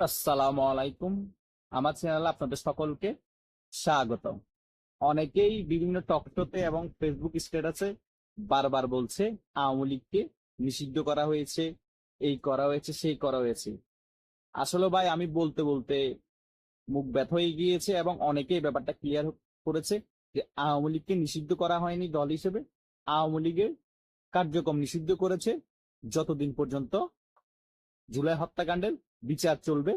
আসসালামু আলাইকুম। আমার চ্যানেলে আপনাদের সকলকে স্বাগত অনেকেই বিভিন্ন টকটোতে এবং ফেসবুক স্ট্যাটাসে বারবার বলছে, আওয়ামী লীগকে নিষিদ্ধ করা হয়েছে, এই করা হয়েছে, সেই করা হয়েছে। আসলে ভাই, আমি বলতে বলতে মুখ ব্যথ হয়ে গিয়েছে এবং অনেকেই ব্যাপারটা ক্লিয়ার করেছে যে, আওয়ামী লীগকে নিষিদ্ধ করা হয়নি দল হিসেবে। আওয়ামী লীগের কার্যক্রম নিষিদ্ধ করেছে যতদিন পর্যন্ত জুলাই হত্যাকাণ্ডের বিচার চলবে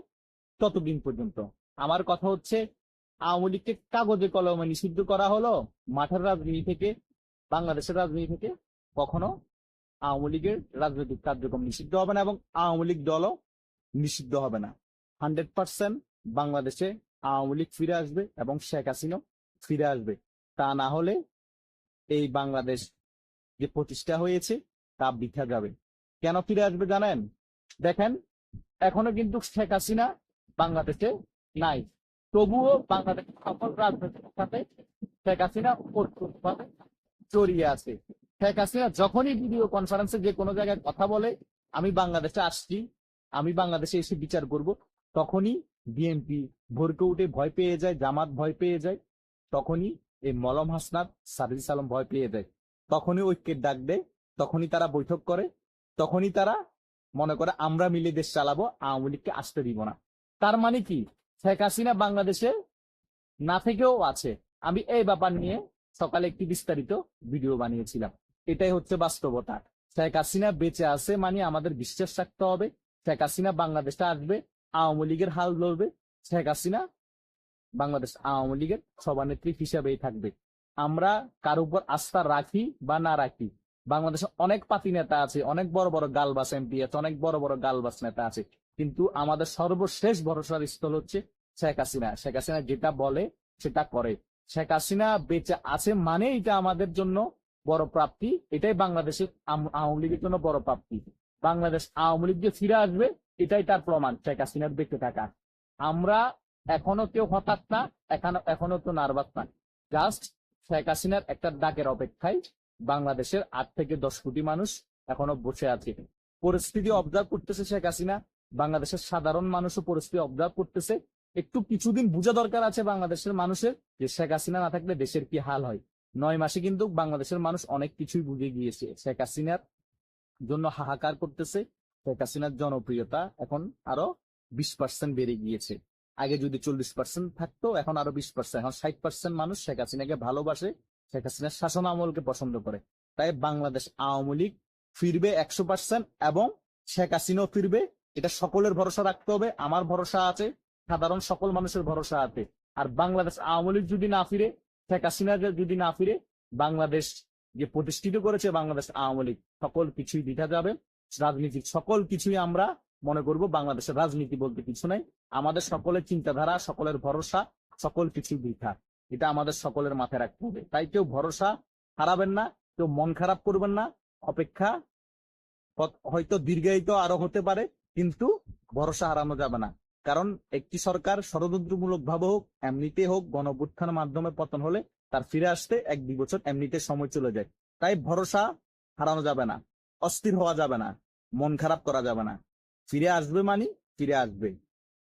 ততদিন পর্যন্ত। আমার কথা হচ্ছে, আওয়ামী লীগকে কাগজে কলমে নিষিদ্ধ করা হলো মাঠের রাজনীতি থেকে, বাংলাদেশের রাজনীতি থেকে, কখনো আওয়ামী লীগের রাজনৈতিক কার্যক্রম নিষিদ্ধ হবে না এবং আওয়ামী লীগ দলও নিষিদ্ধ হবে না। হান্ড্রেড পার্সেন্ট বাংলাদেশে আওয়ামী লীগ ফিরে আসবে এবং শেখ হাসিনাও ফিরে আসবে। তা না হলে এই বাংলাদেশ যে প্রতিষ্ঠা হয়েছে তা বৃথা যাবে। কেন ফিরে আসবে জানেন? দেখেন এখনও কিন্তু শেখ হাসিনা বাংলাদেশে নাই। তবুও বাংলাদেশের সকল রাজনৈতিক সাথে শেখ হাসিনা ওতপ্রোতভাবে জড়িয়ে আছে। শেখ হাসিনা যখনই ভিডিও কনফারেন্সে যে কোনো জায়গায় কথা বলে, আমি বাংলাদেশে আসছি, আমি বাংলাদেশে এসে বিচার করব, তখনই বিএনপি ভোরকে উঠে ভয় পেয়ে যায়, জামাত ভয় পেয়ে যায়। তখনই এই মলম হাসনাত সারিজ আলম ভয় পেয়ে যায়। তখনই ঐক্যের ডাক দেয়, তখনই তারা বৈঠক করে, তখনই তারা মনে করে আমরা মিলে দেশ চালাবো, আওয়ামী লীগকে আসতে দিব না। তার মানে কি? শেখ হাসিনা বাংলাদেশে না থেকেও আছে। আমি এই ব্যাপার নিয়ে সকালে একটি বিস্তারিত ভিডিও বানিয়েছিলাম। এটাই হচ্ছে বাস্তবতা। শেখ হাসিনা বেঁচে আছে মানে আমাদের বিশ্বাস রাখতে হবে। শেখ হাসিনা বাংলাদেশে আসবে, আওয়ামী লীগের হাল ধরবে। শেখ হাসিনা বাংলাদেশ আওয়ামী লীগের সভানেত্রী হিসাবেই থাকবে। আমরা কার উপর আস্থা রাখি বা না রাখি বাংলাদেশে অনেক পাতি নেতা আছে, অনেক বড় বড় গালবাস এমপি আছে, অনেক বড় বড় গালবাস নেতা আছে। কিন্তু আমাদের সর্বশেষ ভরসার স্থল হচ্ছে শেখ হাসিনা। শেখ হাসিনা যেটা বলে, সেটা করে। শেখ হাসিনা বেঁচে আছে মানে এটা আমাদের জন্য বড় প্রাপ্তি। এটাই বাংলাদেশের আওয়ামী লীগের জন্য বড় প্রাপ্তি। বাংলাদেশ আওয়ামী লীগ যে ফিরে আসবে, এটাই তার প্রমাণ শেখ হাসিনার বেঁচে থাকা। আমরা এখনও কেউ হঠাৎ না, এখনও এখনও তো নার্ভাস না। জাস্ট শেখ হাসিনার একটা ডাকের অপেক্ষায় বাংলাদেশের আট থেকে দশ কোটি মানুষ এখনও বসে আছে। পরিস্থিতি অবজার্ভ করতেছে শেখ হাসিনা। বাংলাদেশের সাধারণ মানুষও পরিস্থিতি অবজার্ভ করতেছে। একটু কিছুদিন বোঝা দরকার আছে বাংলাদেশের মানুষের যে শেখ হাসিনা না থাকলে দেশের কি হাল হয়। নয় মাসে কিন্তু বাংলাদেশের মানুষ অনেক কিছুই বুঝে গিয়েছে। শেখ হাসিনার জন্য হাহাকার করতেছে। শেখ হাসিনার জনপ্রিয়তা এখন আরও বিশ পার্সেন্ট বেড়ে গিয়েছে। আগে যদি চল্লিশ পার্সেন্ট থাকতো, এখন আরও বিশ পার্সেন্ট এখন ষাট পার্সেন্ট মানুষ শেখ হাসিনাকে ভালোবাসে। শেখ হাসিনার শাসন আমলকে পছন্দ করে। তাই বাংলাদেশ আওয়ামী লীগ ফিরবে একশো পার্সেন্ট এবং শেখ হাসিনাও ফিরবে। এটা সকলের ভরসা রাখতে হবে, আমার ভরসা আছে, সাধারণ সকল মানুষের ভরসা আছে। আর বাংলাদেশ আওয়ামী লীগ যদি না ফিরে, শেখ হাসিনা যদি না ফিরে, বাংলাদেশ যে প্রতিষ্ঠিত করেছে বাংলাদেশ আওয়ামী লীগ, সকল কিছুই দিতে যাবে। রাজনীতির সকল কিছুই আমরা মনে করব বাংলাদেশের রাজনীতি বলতে কিছু নাই। আমাদের সকলের চিন্তাধারা, সকলের ভরসা, সকল কিছু বৃথা। এটা আমাদের সকলের মাথায় রাখতে হবে। তাই কেউ ভরসা হারাবেন না, কেউ মন খারাপ করবেন না, অপেক্ষা হয়তো দীর্ঘায়িত আরও হতে পারে, কিন্তু ভরসা হারানো যাবে না। কারণ একটি সরকার ষড়যন্ত্রমূলক ভাবে হোক এমনিতে হোক গণভ্যুত্থানের মাধ্যমে পতন হলে তার ফিরে আসতে এক দুই বছর এমনিতে সময় চলে যায়। তাই ভরসা হারানো যাবে না, অস্থির হওয়া যাবে না, মন খারাপ করা যাবে না। ফিরে আসবে মানে ফিরে আসবে।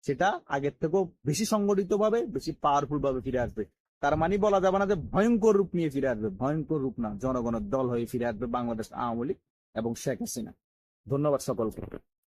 সেটা আগের থেকেও বেশি সংগঠিত ভাবে বেশি পাওয়ারফুল ভাবে ফিরে আসবে। তার মানে বলা যাবে না যে ভয়ঙ্কর রূপ নিয়ে ফিরে আসবে। ভয়ঙ্কর রূপ না, জনগণের দল হয়ে ফিরে আসবে বাংলাদেশ আওয়ামী লীগ এবং শেখ হাসিনা। ধন্যবাদ সকলকে।